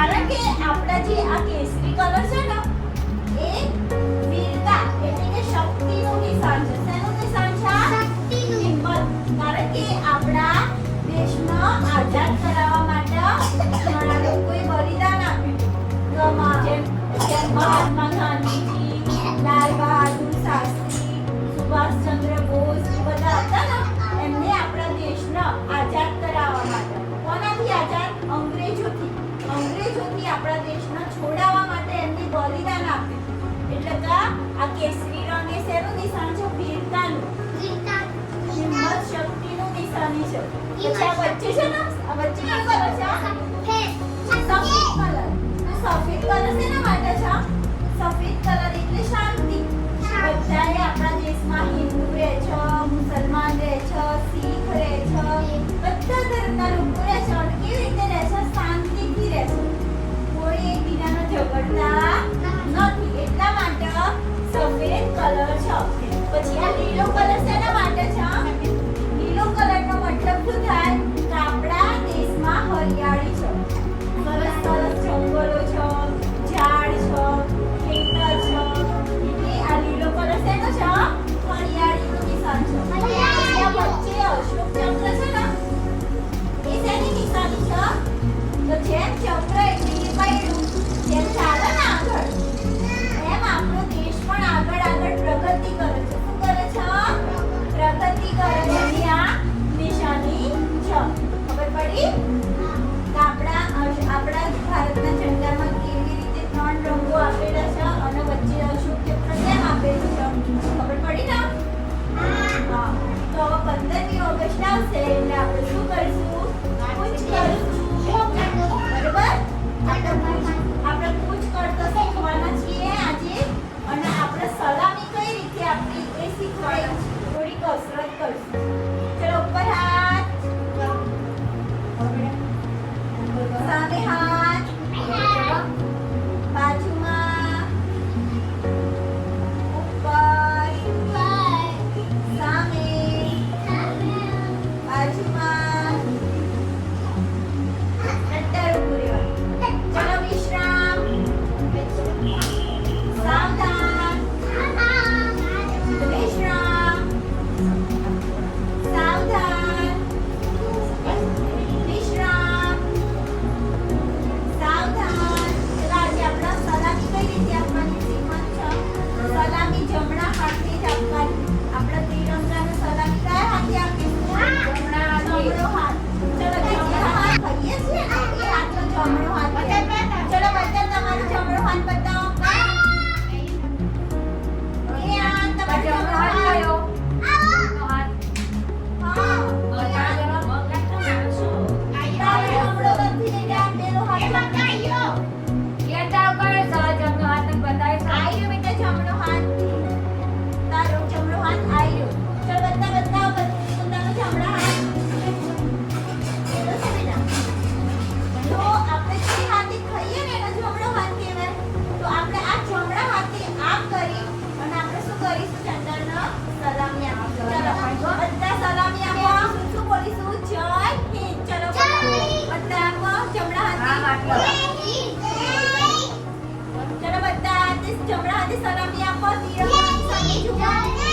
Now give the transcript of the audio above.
કારણ કે આપણા જે આ કેસરી કલર છે ને આપણા દેશનો છોડાવવા માટે એમને બલિદાન આપ્યું એટલે કે આ કેસરી રંગે શેનું નિશાન છે? વીરતાનું હિંમત શક્તિનું નિશાની છે. પછી આ વચ્ચે છે ને? આ વચ્ચે કયો કલર છે? સફેદ કલર તો સફેદ કલર શેના માટે છે? સફેદ કલર એટલે શાંતિ. બધા Hola. I'll say that hadis jumlah hadis dalam yang kau tidak juga